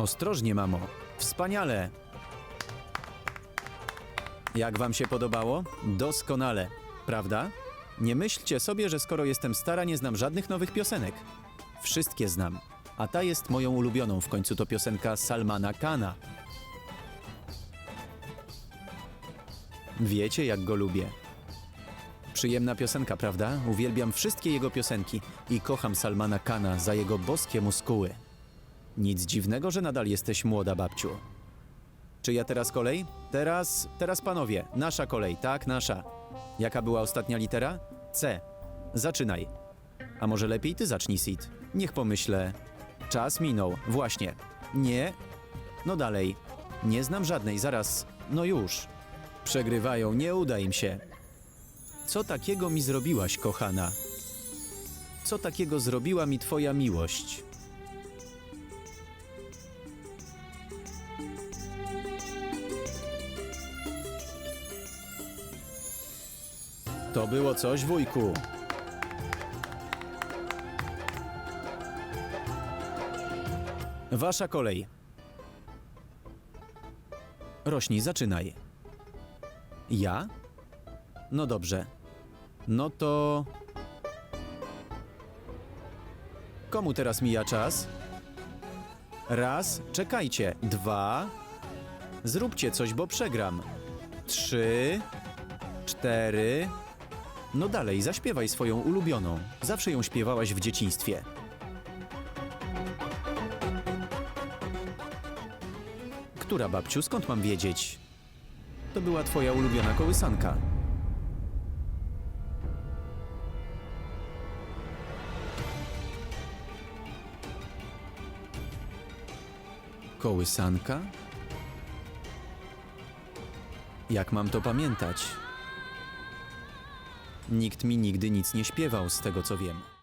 Ostrożnie, mamo. Wspaniale. Jak wam się podobało? Doskonale, prawda? Nie myślcie sobie, że skoro jestem stara, nie znam żadnych nowych piosenek. Wszystkie znam. A ta jest moją ulubioną, w końcu to piosenka Salmana Kana. Wiecie, jak go lubię. Przyjemna piosenka, prawda? Uwielbiam wszystkie jego piosenki i kocham Salmana Kana za jego boskie muskuły. Nic dziwnego, że nadal jesteś młoda, babciu. Czy ja teraz kolej? Teraz, teraz panowie, nasza kolej, tak, nasza. Jaka była ostatnia litera? C. Zaczynaj. A może lepiej ty zacznij, Sid? Niech pomyślę. Czas minął, właśnie. Nie. No dalej. Nie znam żadnej, zaraz. No już. Przegrywają, nie uda im się. Co takiego mi zrobiłaś, kochana? Co takiego zrobiła mi twoja miłość? To było coś, wujku. Wasza kolej. Rośnij, zaczynaj. Ja? No dobrze. No to. Komu teraz mija czas? Raz, czekajcie. Dwa. Zróbcie coś, bo przegram. Trzy. Cztery. No dalej, zaśpiewaj swoją ulubioną. Zawsze ją śpiewałaś w dzieciństwie. Która babciu, skąd mam wiedzieć? To była twoja ulubiona kołysanka. Kołysanka? Jak mam to pamiętać? Nikt mi nigdy nic nie śpiewał, z tego co wiem.